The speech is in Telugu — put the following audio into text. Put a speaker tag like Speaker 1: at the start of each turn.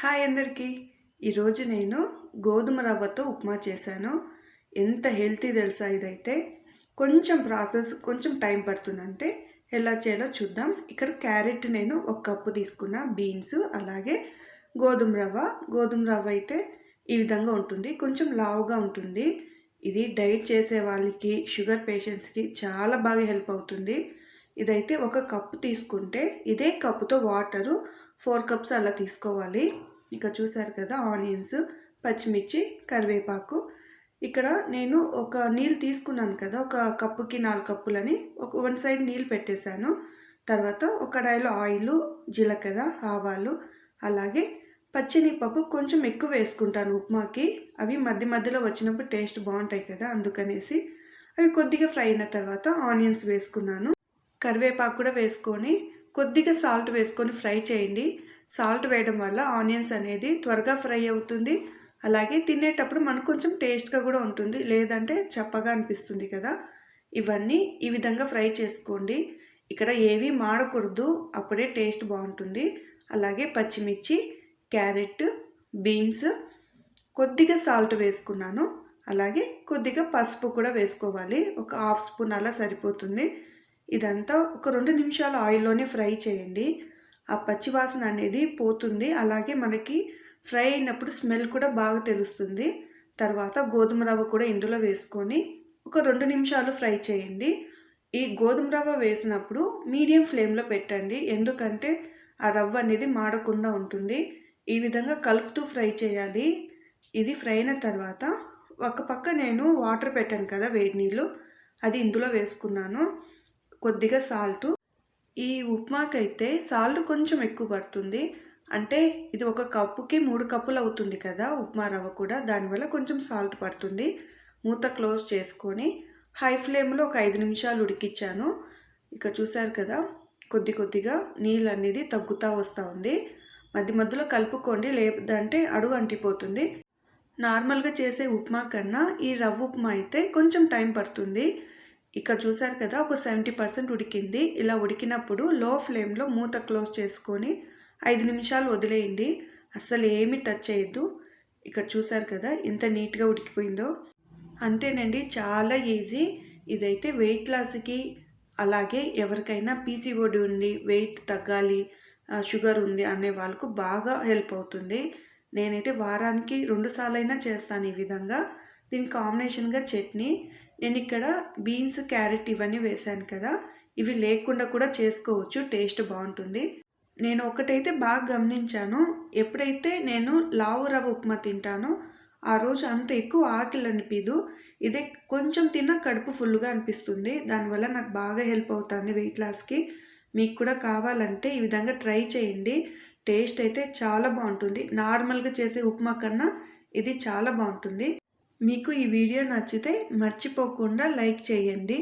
Speaker 1: హాయ్ అందరికీ. ఈరోజు నేను గోధుమ రవ్వతో ఉప్మా చేశాను. ఎంత హెల్తీ తెలుసా ఇదైతే? కొంచెం ప్రాసెస్ కొంచెం టైం పడుతుందంటే ఎలా చేయాలో చూద్దాం. ఇక్కడ క్యారెట్ నేను ఒక కప్పు తీసుకున్న బీన్స్ అలాగే గోధుమ రవ్వ. గోధుమ రవ్వ అయితే ఈ విధంగా ఉంటుంది. కొంచెం లావుగా ఉంటుంది. ఇది డైట్ చేసే వాళ్ళకి షుగర్ పేషెంట్స్కి చాలా బాగా హెల్ప్ అవుతుంది. ఇదైతే ఒక కప్పు తీసుకుంటే ఇదే కప్పుతో వాటరు ఫోర్ కప్స్ అలా తీసుకోవాలి. ఇక్కడ చూసారు కదా ఆనియన్స్ పచ్చిమిర్చి కరివేపాకు. ఇక్కడ నేను ఒక నీళ్ళు తీసుకున్నాను కదా ఒక కప్పుకి నాలుగు కప్పులని. ఒక వన్ సైడ్ నీళ్ళు పెట్టేశాను. తర్వాత ఒక కడాయిలో ఆయిల్ జీలకర్ర ఆవాలు అలాగే పచ్చినిపప్పు కొంచెం ఎక్కువ వేసుకుంటాను ఉప్మాకి. అవి మధ్య మధ్యలో వచ్చినప్పుడు టేస్ట్ బాగుంటాయి కదా అందుకనేసి. అవి కొద్దిగా ఫ్రై అయిన తర్వాత ఆనియన్స్ వేసుకున్నాను. కరివేపాకు కూడా వేసుకొని కొద్దిగా సాల్ట్ వేసుకొని ఫ్రై చేయండి. సాల్ట్ వేయడం వల్ల ఆనియన్స్ అనేది త్వరగా ఫ్రై అవుతుంది. అలాగే తినేటప్పుడు మనకు కొంచెం టేస్ట్గా కూడా ఉంటుంది. లేదంటే చప్పగా అనిపిస్తుంది కదా. ఇవన్నీ ఈ విధంగా ఫ్రై చేసుకోండి. ఇక్కడ ఏవి మాడకూడదు. అప్పుడే టేస్ట్ బాగుంటుంది. అలాగే పచ్చిమిర్చి క్యారెట్ బీన్స్ కొద్దిగా సాల్ట్ వేసుకున్నాను. అలాగే కొద్దిగా పసుపు కూడా వేసుకోవాలి. ఒక హాఫ్ స్పూన్ అలా సరిపోతుంది. ఇదంతా ఒక రెండు నిమిషాలు ఆయిల్లోనే ఫ్రై చేయండి. ఆ పచ్చివాసన అనేది పోతుంది. అలాగే మనకి ఫ్రై అయినప్పుడు స్మెల్ కూడా బాగా తెలుస్తుంది. తర్వాత గోధుమ రవ్వ కూడా ఇందులో వేసుకొని ఒక రెండు నిమిషాలు ఫ్రై చేయండి. ఈ గోధుమ రవ్వ వేసినప్పుడు మీడియం ఫ్లేమ్లో పెట్టండి. ఎందుకంటే ఆ రవ్వ అనేది మాడకుండా ఉంటుంది. ఈ విధంగా కలుపుతూ ఫ్రై చేయాలి. ఇది ఫ్రై అయిన తర్వాత ఒక పక్క నేను వాటర్ పెట్టాను కదా వేడి నీళ్ళు. అది ఇందులో వేసుకున్నాను. కొద్దిగా సాల్ట్. ఈ ఉప్మాకైతే సాల్ట్ కొంచెం ఎక్కువ పడుతుంది. అంటే ఇది ఒక కప్పుకి మూడు కప్పులు అవుతుంది కదా ఉప్మా రవ్వ కూడా. దానివల్ల కొంచెం సాల్ట్ పడుతుంది. మూత క్లోజ్ చేసుకొని హై ఫ్లేమ్లో ఒక ఐదు నిమిషాలు ఉడికిచ్చాను. ఇక్కడ చూసారు కదా కొద్ది కొద్దిగా నీళ్ళు అనేది తగ్గుతూ వస్తూ ఉంది. మధ్య మధ్యలో కలుపుకోండి లేదంటే అడుగు అంటిపోతుంది. నార్మల్గా చేసే ఉప్మా కన్నా ఈ రవ్వ ఉప్మా అయితే కొంచెం టైం పడుతుంది. ఇక్కడ చూసారు కదా ఒక సెవెంటీ పర్సెంట్ ఉడికింది. ఇలా ఉడికినప్పుడు లో ఫ్లేమ్లో మూత క్లోజ్ చేసుకొని ఐదు నిమిషాలు వదిలేయండి. అస్సలు ఏమి టచ్ చేయొద్దు. ఇక్కడ చూసారు కదా ఎంత నీట్గా ఉడికిపోయిందో. అంతేనండి చాలా ఈజీ ఇదైతే వెయిట్ లాస్కి అలాగే ఎవరికైనా పీసీఓడి ఉంది వెయిట్ తగ్గాలి షుగర్ ఉంది అనే వాళ్ళకు బాగా హెల్ప్ అవుతుంది. నేనైతే వారానికి రెండు సార్లైనా చేస్తాను ఈ విధంగా. దీని కాంబినేషన్గా చట్నీ. నేను ఇక్కడ బీన్స్ క్యారెట్ ఇవన్నీ వేశాను కదా. ఇవి లేకుండా కూడా చేసుకోవచ్చు టేస్ట్ బాగుంటుంది. నేను ఒకటైతే బాగా గమనించాను. ఎప్పుడైతే నేను లావు రవ్వ ఉప్మా తింటానో ఆ రోజు అంత ఎక్కువ ఆకలి అనిపించదు ఇదే కొంచెం తిన్నా కడుపు ఫుల్గా అనిపిస్తుంది. దానివల్ల నాకు బాగా హెల్ప్ అవుతుంది వెయిట్ లాస్కి మీకు కూడా కావాలంటే ఈ విధంగా ట్రై చేయండి. టేస్ట్ అయితే చాలా బాగుంటుంది. నార్మల్గా చేసే ఉప్మా కన్నా ఇది చాలా బాగుంటుంది. మీకు ఈ వీడియో నచ్చితే మర్చిపోకుండా లైక్ చేయండి.